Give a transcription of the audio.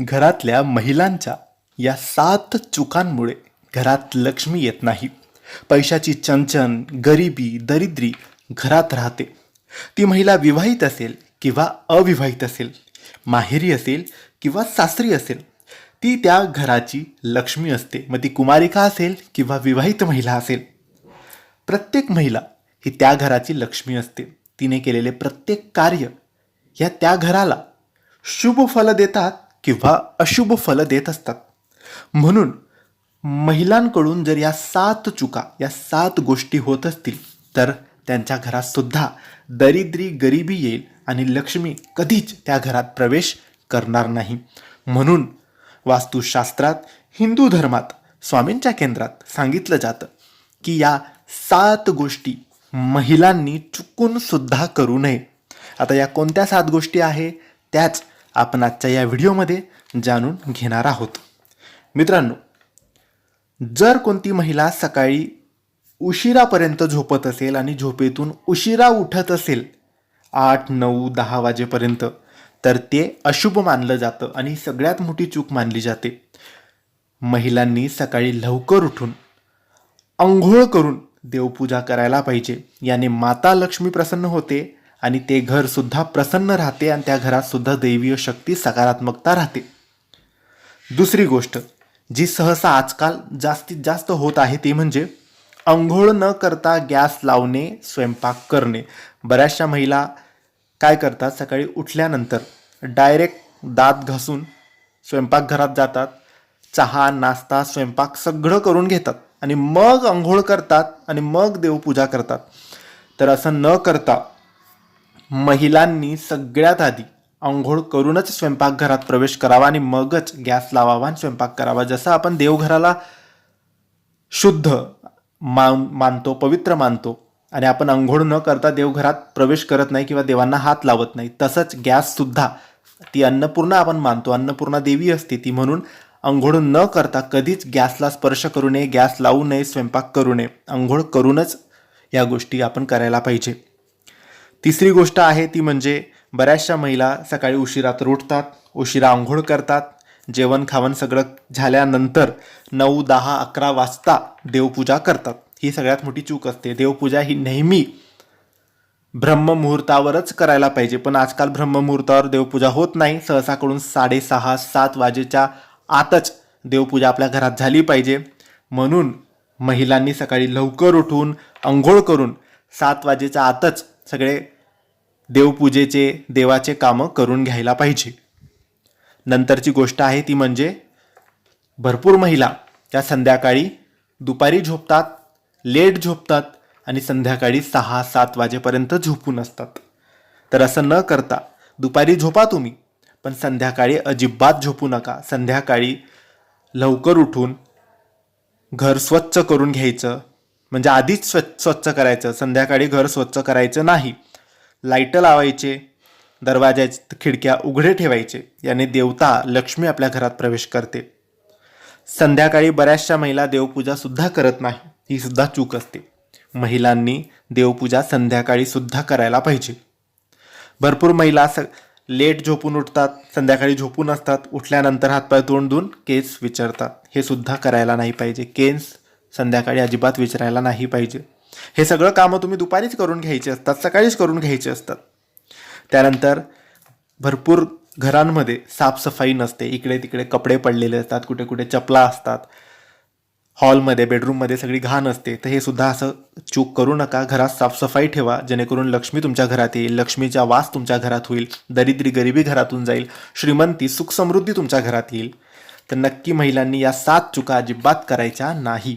घरातल्या महिलांच्या या सात चुकांमुळे घरात लक्ष्मी येत नाही. पैशाची चंचन गरिबी दरिद्री घरात राहते. ती महिला विवाहित असेल किंवा अविवाहित असेल माहेरी असेल किंवा सासरी असेल ती त्या घराची लक्ष्मी असते. मग ती कुमारिका असेल किंवा विवाहित महिला असेल. प्रत्येक महिला ही त्या घराची लक्ष्मी असते. तिने केलेले प्रत्येक कार्य या त्या घराला शुभ फल देतात किंवा अशुभ फल देत असतात. म्हणून महिलांकडून जर या सात चुका या सात गोष्टी होत असतील तर त्यांच्या घरात सुद्धा दरिद्री गरिबी येईल आणि लक्ष्मी कधीच त्या घरात प्रवेश करणार नाही. म्हणून वास्तुशास्त्रात हिंदू धर्मात स्वामींच्या केंद्रात सांगितलं जातं की या सात गोष्टी महिलांनी चुकूनसुद्धा करू नये. आता या कोणत्या सात गोष्टी आहे? त्याच आपण आजच्या या व्हिडिओमध्ये जाणून घेणार आहोत. मित्रांनो जर कोणती महिला सकाळी उशिरापर्यंत झोपत असेल आणि झोपेतून उशिरा उठत असेल आठ नऊ दहा वाजेपर्यंत तर ते अशुभ मानलं जातं आणि सगळ्यात मोठी चूक मानली जाते. महिलांनी सकाळी लवकर उठून अंघोळ करून देवपूजा करायला पाहिजे. याने माता लक्ष्मी प्रसन्न होते आणि ते घरसुद्धा प्रसन्न राहते आणि त्या घरातसुद्धा दैवीय शक्ती सकारात्मकता राहते. दुसरी गोष्ट जी सहसा आजकाल जास्तीत जास्त होत आहे ती म्हणजे अंघोळ न करता गॅस लावणे स्वयंपाक करणे. बऱ्याचशा महिला काय करतात? सकाळी उठल्यानंतर डायरेक्ट दात घासून स्वयंपाकघरात जातात चहा नाश्ता स्वयंपाक सगळं करून घेतात आणि मग अंघोळ करतात आणि मग देवपूजा करतात. तर असं न करता महिलांनी सगळ्यात आधी आंघोळ करूनच स्वयंपाकघरात प्रवेश करावा आणि मगच गॅस लावावा आणि स्वयंपाक करावा. जसं आपण देवघराला शुद्ध मान मानतो पवित्र मानतो आणि आपण आंघोळ न करता देवघरात प्रवेश करत नाही किंवा देवांना हात लावत नाही तसंच गॅससुद्धा ती अन्नपूर्णा आपण मानतो अन्नपूर्णा देवी असते ती म्हणून आंघोळ न करता कधीच गॅसला स्पर्श करू नये गॅस लावू नये स्वयंपाक करू नये. आंघोळ करूनच या गोष्टी आपण करायला पाहिजे. तिसरी गोष्ट आहे ती म्हणजे बऱ्याचशा महिला सकाळी उशिरात उठतात उशिरा आंघोळ करतात जेवण खावण सगळं झाल्यानंतर नऊ दहा अकरा वाजता देवपूजा करतात. ही सगळ्यात मोठी चूक असते. देवपूजा ही नेहमी ब्रह्ममुहूर्तावरच करायला पाहिजे. पण आजकाल ब्रह्ममुहूर्तावर देवपूजा होत नाही. सहसाकडून साडेसहा सात वाजेच्या आतच देवपूजा आपल्या घरात झाली पाहिजे. म्हणून महिलांनी सकाळी लवकर उठून अंघोळ करून सात वाजेच्या आतच सगळे देवपूजेचे देवाचे कामं करून घ्यायला पाहिजे. नंतरची गोष्ट आहे ती म्हणजे भरपूर महिला त्या संध्याकाळी दुपारी झोपतात लेट झोपतात आणि संध्याकाळी सहा सात वाजेपर्यंत झोपून असतात. तर असं न करता दुपारी झोपा तुम्ही पण संध्याकाळी अजिबात झोपू नका. संध्याकाळी लवकर उठून घर स्वच्छ करून घ्यायचं म्हणजे आधीच स्व स्वच्छ करायचं. संध्याकाळी घर स्वच्छ करायचं नाही. लाईटं लावायचे दरवाजाच्या खिडक्या उघडे ठेवायचे याने देवता लक्ष्मी आपल्या घरात प्रवेश करते. संध्याकाळी बऱ्याचशा महिला देवपूजा सुद्धा करत नाही ही सुद्धा चूक असते. महिलांनी देवपूजा संध्याकाळी सुद्धा करायला पाहिजे. भरपूर महिला स लेट झोपून उठतात संध्याकाळी झोपून असतात उठल्यानंतर हातपाय तोंड धुवून केस विचारतात. हे सुद्धा करायला नाही पाहिजे. केस संध्याकाळी अजिबात विचारायला नाही पाहिजे. हे सगळं कामं तुम्ही दुपारीच करून घ्यायचे असतात सकाळीच करून घ्यायचे असतात. त्यानंतर भरपूर घरांमध्ये साफसफाई नसते. इकडे तिकडे कपडे पडलेले असतात कुठे कुठे चपला असतात. हॉलमध्ये बेडरूममध्ये सगळी घाण असते. तर हे सुद्धा असं चूक करू नका. घरात साफसफाई ठेवा जेणेकरून लक्ष्मी तुमच्या घरात येईल लक्ष्मीचा वास तुमच्या घरात होईल दरिद्री गरिबी घरातून जाईल श्रीमंती सुखसमृद्धी तुमच्या घरात येईल. तर नक्की महिलांनी या सात चुका अजिबात करायच्या नाही.